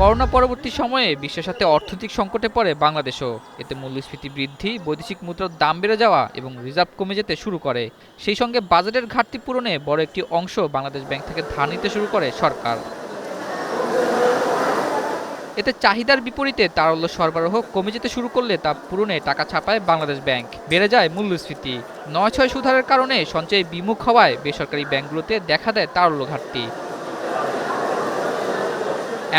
Corona পরবর্তী সময়ে বিশ্বের সাথে অর্থনৈতিক সংকটে পড়ে বাংলাদেশও। এতে মূল্যস্ফীতি বৃদ্ধি, বৈদেশিক মুদ্রার দাম বেড়ে যাওয়া এবং রিজার্ভ কমে যেতে শুরু করে। সেই সঙ্গে বাজেটের ঘাটতি পূরণে বড় একটি অংশ বাংলাদেশ ব্যাংক থেকে ধার নিতে শুরু করে সরকার। এতে চাহিদার বিপরীতে তারল্য সরবরাহ কমে যেতে শুরু করলে তা পূরণে টাকা ছাপায় বাংলাদেশ ব্যাংক। বেড়ে যায় মূল্যস্ফীতি। নয় ছয় সুধারের কারণে সঞ্চয় বিমুখ হওয়ায় বেসরকারি ব্যাংকগুলোতে দেখা দেয় তারল্য ঘাটতি।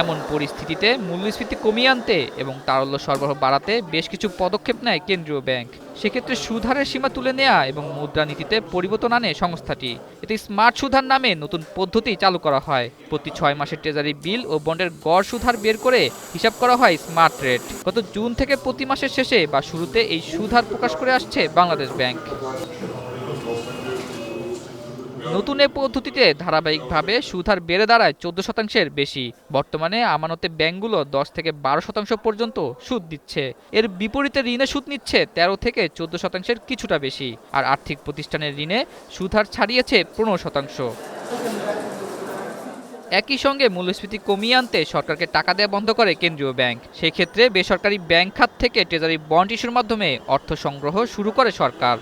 এমন পরিস্থিতিতে মূল্যস্ফীতি কমিয়ে আনতে এবং তারল্য সরবরাহ বাড়াতে বেশ কিছু পদক্ষেপ নেয় কেন্দ্রীয় ব্যাংক। সেক্ষেত্রে সুধারের সীমা তুলে নেয়া এবং মুদ্রানীতিতে পরিবর্তন আনে সংস্থাটি। এতে স্মার্ট সুধার নামে নতুন পদ্ধতি চালু করা হয়। প্রতি ছয় মাসের ট্রেজারি বিল ও বন্ডের গড় সুধার বের করে হিসাব করা হয় স্মার্ট রেট। গত জুন থেকে প্রতি মাসের শেষে বা শুরুতে এই সুধার প্রকাশ করে আসছে বাংলাদেশ ব্যাংক। নতুন এ পদ্ধতিতে ধারাবাহিকভাবে সুদহার বেড়ে দাঁড়ায় চোদ্দ শতাংশের বেশি। বর্তমানে আমানতে ব্যাংকগুলো দশ থেকে বারো শতাংশ পর্যন্ত সুদ দিচ্ছে। এর বিপরীতে ঋণে সুদ নিচ্ছে তেরো থেকে চোদ্দ শতাংশের কিছুটা বেশি। আর আর্থিক প্রতিষ্ঠানের ঋণে সুদহার ছাড়িয়েছে পনেরো শতাংশ। একই সঙ্গে মূল্যস্ফীতি কমিয়ে আনতে সরকারকে টাকা দেওয়া বন্ধ করে কেন্দ্রীয় ব্যাংক। সেই ক্ষেত্রে বেসরকারি ব্যাংক খাত থেকে ট্রেজারি বন্ড ইস্যুর মাধ্যমে অর্থ সংগ্রহ শুরু করে সরকার।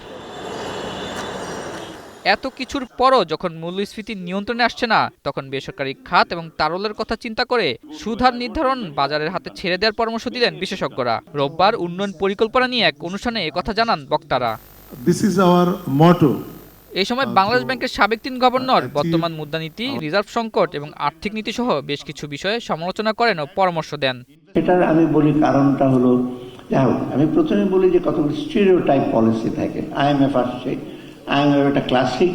এত কিছুর পরও যখন মূল্যস্ফীতি নিয়ন্ত্রণে আসছে না তখন বেসরকারি খাত এবং তারলের কথা চিন্তা করে সুধার নির্ধারণ বাজারের হাতে ছেড়ে দেওয়ার পরামর্শ দিলেন বিশেষজ্ঞরা। রোববার উন্নয়ন পরিকল্পনা নিয়ে এক অনুষ্ঠানে একথা জানান বক্তারা। This is our motto. এই সময় বাংলাদেশ ব্যাংকের সাবেক তিন গভর্নর বর্তমান মুদ্রানীতি রিজার্ভ সংকট এবং আর্থিক নীতি সহ বেশ কিছু বিষয়ে সমালোচনা করেন ও পরামর্শ দেন। এটার আমি বলি কারণটা হলো যাই হোক আমি প্রথমে বলি যে কতগুলো স্টিরিও টাইপ পলিসি থাকে। আইএমএফ আসছে আইএমএফ একটা ক্লাসিক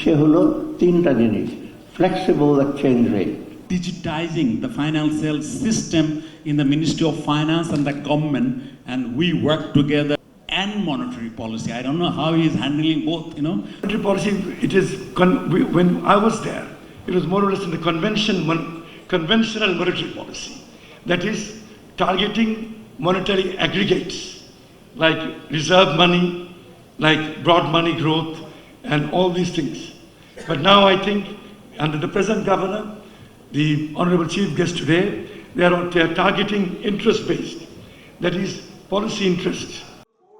সে হলো তিনটা জিনিস flexible exchange rate digitizing the financial system in the Ministry of Finance and the government, and we work together. And monetary policy. I don't know how he is handling both, you know. Monetary policy, it is, con- we- when I was there, it was more or less in the convention, mon- conventional monetary policy. That is targeting monetary aggregates like reserve money, like broad money growth, and all these things. But now I think under the present governor, the honorable chief guest today, they are, they are targeting interest based. That is policy interest.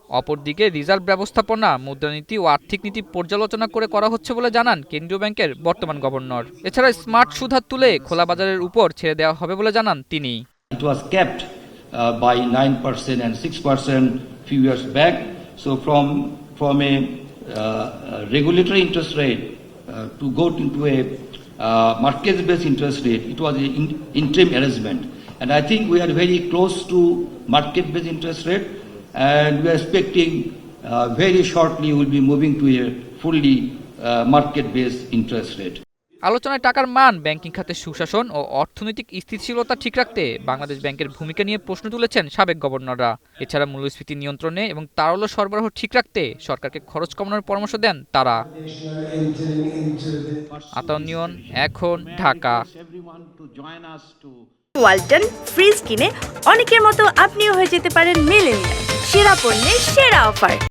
অপরদিকে reserve ব্যবস্থাপনা মুদ্রানীতি ও আর্থিক নীতি পর্যালোচনা করে করা হচ্ছে বলে জানান কেন্দ্রীয় ব্যাংকের বর্তমান গভর্নর এছাড়া স্মার্ট সুধার তুলে খোলা বাজারের উপর ছেড়ে দেওয়া হবে বলে জানান তিনি It was kept uh, by 9% and 6% few years back. So from, from a uh, regulatory interest rate uh, to go into a uh, market-based interest rate, it was an in- interim arrangement. And I think we are very close to market-based interest rate and we are expecting very shortly we'll be moving to a fully market-based interest rate. আলোচনায় টাকার মান, banking খাতে সুশাসন ও অর্থনৈতিক স্থিতিশীলতা ঠিক রাখতে বাংলাদেশ ব্যাংকের ভূমিকা নিয়ে প্রশ্ন তুলেছেন সাবেক গভর্নররা। এছাড়া মূল্যস্ফীতি নিয়ন্ত্রণে এবং তারল্য সরবরাহ ঠিক রাখতে সরকারকে খরচ কমানোর পরামর্শ দেন তারা। আতাউনিয়ন এখন ঢাকা. ওয়ালটন, ফ্রিজ কিনে অনেকের মতো আপনিও হয়ে যেতে পারেন মেলেনিয়া সেরা পণ্যের সেরা অফার।